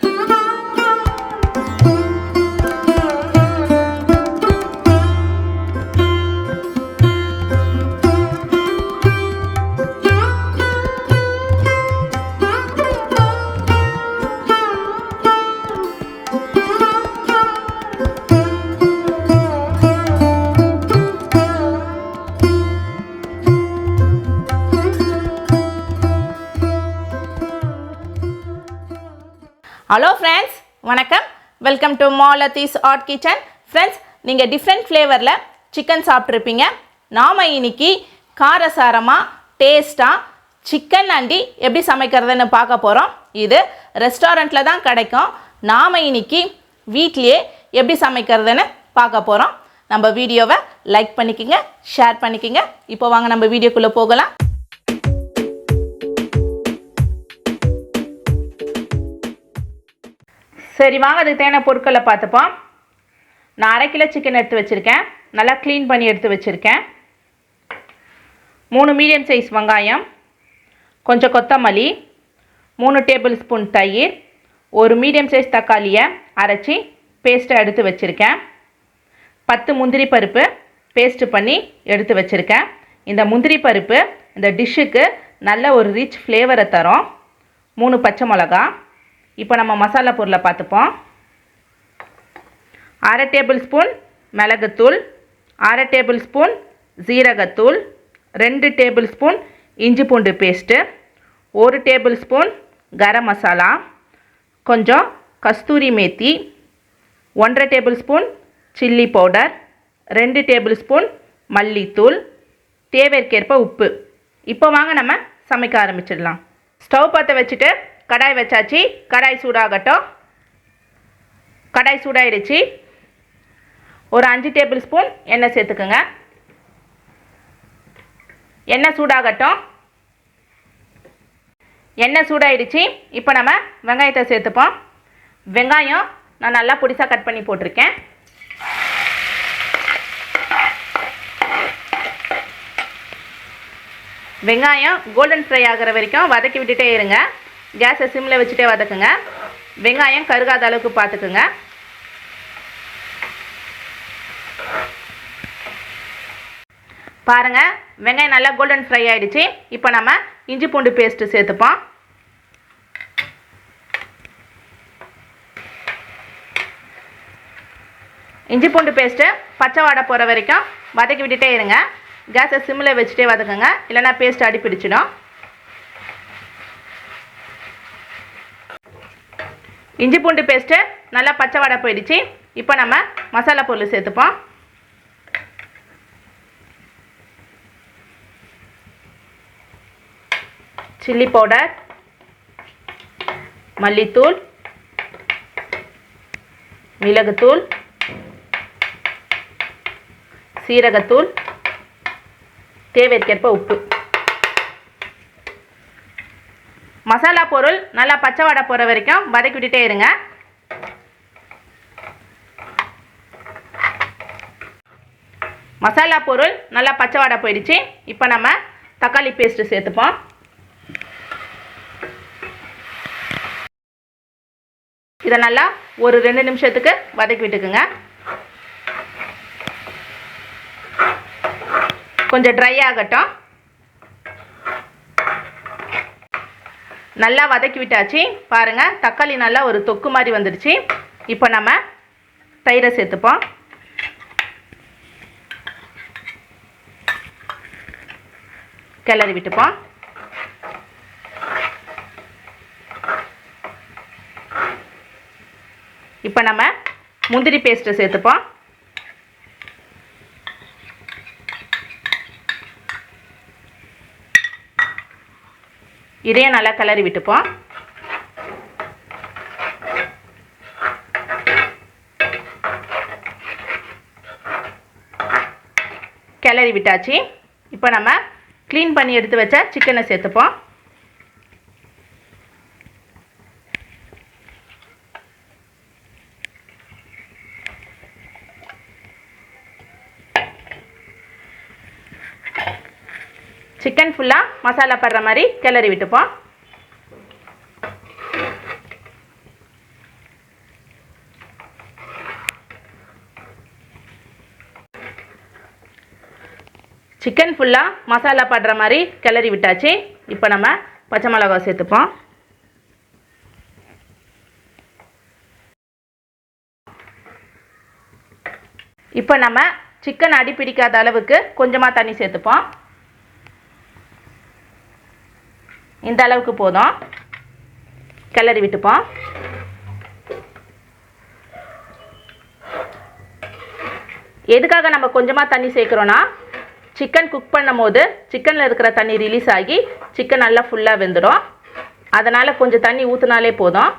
Bye. Hello friends வணக்கம். Welcome to Malathi's art kitchen friends நீங்கள் different ஃப்ளேவரில் chicken சாப்பிட்ருப்பீங்க நாம் இன்னைக்கு காரசாரமாக டேஸ்ட்டாக சிக்கன் அண்டி எப்படி சமைக்கிறதுன்னு பார்க்க போகிறோம் இது ரெஸ்டாரண்ட்டில் தான் கிடைக்கும். நாம் இன்னைக்கு வீட்லேயே எப்படி சமைக்கிறதுன்னு பார்க்க போகிறோம் நம்ம வீடியோவை லைக் பண்ணிக்கோங்க ஷேர் பண்ணிக்கோங்க. இப்போ வாங்க நம்ம வீடியோக்குள்ளே போகலாம். சரி வாங்க அதுக்கு தேவையான பொருட்களை பார்த்துப்போம். நான் அரை கிலோ சிக்கன் எடுத்து வச்சுருக்கேன். நல்லா க்ளீன் பண்ணி எடுத்து வச்சுருக்கேன். மூணு மீடியம் சைஸ் வெங்காயம் கொஞ்சம் கொத்தமல்லி மூணு டேபிள் ஸ்பூன் தயிர் ஒரு மீடியம் சைஸ் தக்காளியை அரைச்சி பேஸ்ட்டை எடுத்து வச்சுருக்கேன். பத்து முந்திரி பருப்பு பேஸ்ட்டு பண்ணி எடுத்து வச்சுருக்கேன். இந்த முந்திரி பருப்பு இந்த டிஷ்ஷுக்கு நல்ல ஒரு ரிச் ஃப்ளேவரை தரும். மூணு பச்சை மிளகா இப்போ நம்ம மசாலா பொருளை பார்த்துப்போம். அரை டேபிள் ஸ்பூன் மிளகுத்தூள் அரை டேபிள் ஸ்பூன் ஜீரகத்தூள் ரெண்டு டேபிள் ஸ்பூன் இஞ்சி பூண்டு பேஸ்ட்டு ஒரு டேபிள் ஸ்பூன் கரம் மசாலா கொஞ்சம் கஸ்தூரி மேத்தி ஒன்றரை டேபிள் ஸ்பூன் சில்லி பவுடர் ரெண்டு டேபிள் ஸ்பூன் மல்லித்தூள் தேவைக்கேற்ப உப்பு. இப்போ வாங்க நம்ம சமைக்க ஆரம்பிச்சிடலாம். ஸ்டவ் பற்ற வச்சுட்டு கடாய் வச்சாச்சு. கடாய் சூடாகட்டும். கடாய் சூடாயிடுச்சு ஒரு அஞ்சு டேபிள் ஸ்பூன் எண்ணெய் சேர்த்துக்குங்க. எண்ணெய் சூடாகட்டும். எண்ணெய் சூடாயிடுச்சு இப்போ நம்ம வெங்காயத்தை சேர்த்துப்போம். வெங்காயம் நான் நல்லா பொடிசாக கட் பண்ணி போட்டிருக்கேன். வெங்காயம் கோல்டன் ஃப்ரை ஆகிற வரைக்கும் வதக்கி விட்டுட்டே இருங்க. கேஸை சிம்மில் வச்சுட்டே வதக்குங்க. வெங்காயம் கருகாத அளவுக்கு பார்த்துக்குங்க. பாருங்கள் வெங்காயம் நல்லா கோல்டன் ஃப்ரை ஆகிடுச்சு இப்போ நம்ம இஞ்சி பூண்டு பேஸ்ட்டு சேர்த்துப்போம். இஞ்சி பூண்டு பேஸ்ட்டு பச்சை வாடை போகிற வரைக்கும் வதக்கி விட்டுட்டே இருங்க. கேஸை சிம்மில் வச்சுட்டே வதக்குங்க. இல்லைன்னா பேஸ்ட் அடிப்பிடிச்சிடும். இஞ்சி பூண்டு பேஸ்ட்டு நல்லா பச்சை வடை போயிடுச்சு. இப்போ நம்ம மசாலா பொருள் சேர்த்துப்போம். சில்லி பவுடர் மல்லித்தூள் மிளகுத்தூள் சீரகத்தூள் தேவைக்கேற்ப உப்பு. மசாலா பொருள் நல்லா பச்சை வடை போகிற வரைக்கும் வதக்கி விட்டுட்டே இருங்க. மசாலா பொருள் நல்லா பச்சை வடை போயிடுச்சு. இப்போ நம்ம தக்காளி பேஸ்ட்டு சேர்த்துப்போம். இதை நல்லா ஒரு ரெண்டு நிமிஷத்துக்கு வதக்கி விட்டுக்குங்க. கொஞ்சம் ட்ரை ஆகட்டும். நல்லா வதக்கி விட்டாச்சு. பாருங்கள் தக்காளி நல்லா ஒரு தொக்கு மாதிரி வந்துடுச்சு. இப்போ நம்ம தயிரை சேர்த்துப்போம். கிளறி விட்டுப்போம். இப்போ நம்ம முந்திரி பேஸ்ட்டை சேர்த்துப்போம். இதையும் நல்லா கிளறி விட்டுப்போம் கிளறி விட்டாச்சு. இப்போ நம்ம க்ளீன் பண்ணி எடுத்து வச்ச சிக்கனை சேர்த்துப்போம். சிக்கன் ஃபுல்லாக மசாலா படுற மாதிரி கிளறி விட்டுப்போம். சிக்கன் ஃபுல்லாக மசாலா படுற மாதிரி கிளறி விட்டாச்சு. இப்போ நம்ம பச்சை மிளகா சேர்த்துப்போம். இப்போ நம்ம சிக்கன் அடி பிடிக்காத அளவுக்கு கொஞ்சமாக தண்ணி சேர்த்துப்போம். இந்த அளவுக்கு போதும். கிளறி விட்டுப்போம். எதுக்காக நம்ம கொஞ்சமாக தண்ணி சேர்க்குறோன்னா சிக்கன் குக் பண்ணும் போது சிக்கனில் இருக்கிற தண்ணி ரிலீஸ் ஆகி சிக்கன் நல்லா ஃபுல்லாக வெந்துடும். அதனால் கொஞ்சம் தண்ணி ஊற்றினாலே போதும்.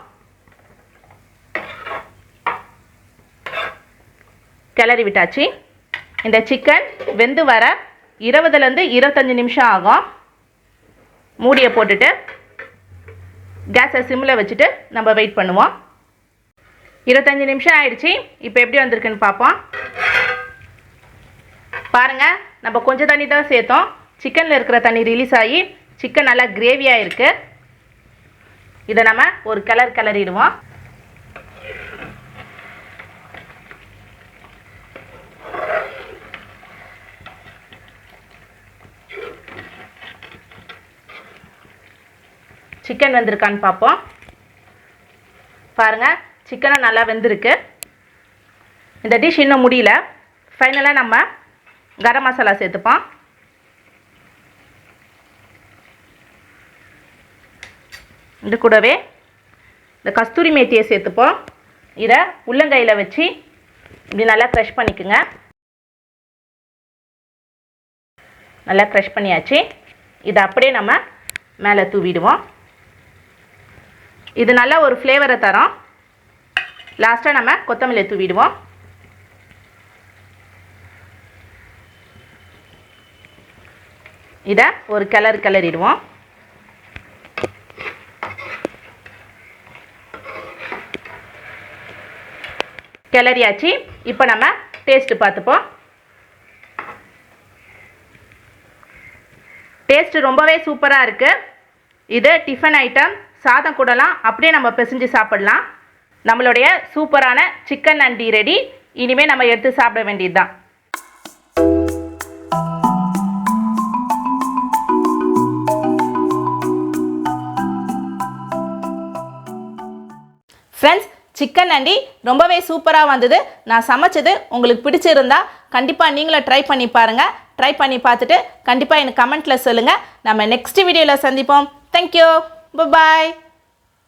கிளறி விட்டாச்சு. இந்த சிக்கன் வெந்து வர இருபதுலேருந்து இருபத்தஞ்சி நிமிஷம் ஆகும். மூடியை போட்டுட்டு கேஸை சிம்மில் வச்சுட்டு நம்ம வெயிட் பண்ணுவோம். இருபத்தஞ்சி நிமிஷம் ஆயிடுச்சு. இப்போ எப்படி வந்திருக்குன்னு பார்ப்போம். பாருங்கள் நம்ம கொஞ்சம் தண்ணி தான் சேர்த்தோம். சிக்கனில் இருக்கிற தண்ணி ரிலீஸ் ஆகி சிக்கன் நல்லா கிரேவியாக இருக்குது இதை நம்ம ஒரு கலர் கலரிடுவோம் சிக்கன் வெந்திருக்கான்னு பார்ப்போம் பாருங்கள் சிக்கனும் நல்லா வெந்திருக்கு. இந்த டிஷ் இன்னும் முடியல. ஃபைனலாக நம்ம கரம் மசாலா சேர்த்துப்போம். இது கூடவே இந்த கஸ்தூரி மேத்தியை சேர்த்துப்போம். இதை உள்ளங்கையில் வச்சு இப்படி நல்லா க்ரஷ் பண்ணிக்கோங்க. நல்லா க்ரஷ் பண்ணியாச்சு. இதை அப்படியே நம்ம மேலே தூவிடுவோம். இது நல்ல ஒரு ஃப்ளேவரை தரும். லாஸ்ட்டாக நம்ம கொத்தமல்லி தூவிடுவோம். இதை ஒரு கிளறு கிளறிடுவோம். கிளறியாச்சு. இப்போ நம்ம டேஸ்ட்டு பார்த்துப்போம். டேஸ்ட்டு ரொம்பவே சூப்பராக இருக்குது இது டிஃபன் ஐட்டம் சாதம் கூடலாம் அப்படியே நம்ம பிசைஞ்சு சாப்பிடலாம். நம்மளுடைய சூப்பரான சிக்கன் அண்டி ரெடி. இனிமேல் நம்ம எடுத்து சாப்பிட வேண்டியது தான் ஃப்ரெண்ட்ஸ் சிக்கன் அண்டி ரொம்பவே சூப்பராக வந்தது. நான் சமைச்சது உங்களுக்கு பிடிச்சிருந்தா கண்டிப்பாக நீங்களும் ட்ரை பண்ணி பாருங்கள் ட்ரை பண்ணி பார்த்துட்டு கண்டிப்பாக எனக்கு கமெண்ட்டில் சொல்லுங்கள் நம்ம நெக்ஸ்ட் வீடியோவில் சந்திப்போம். Thank you Bye-bye.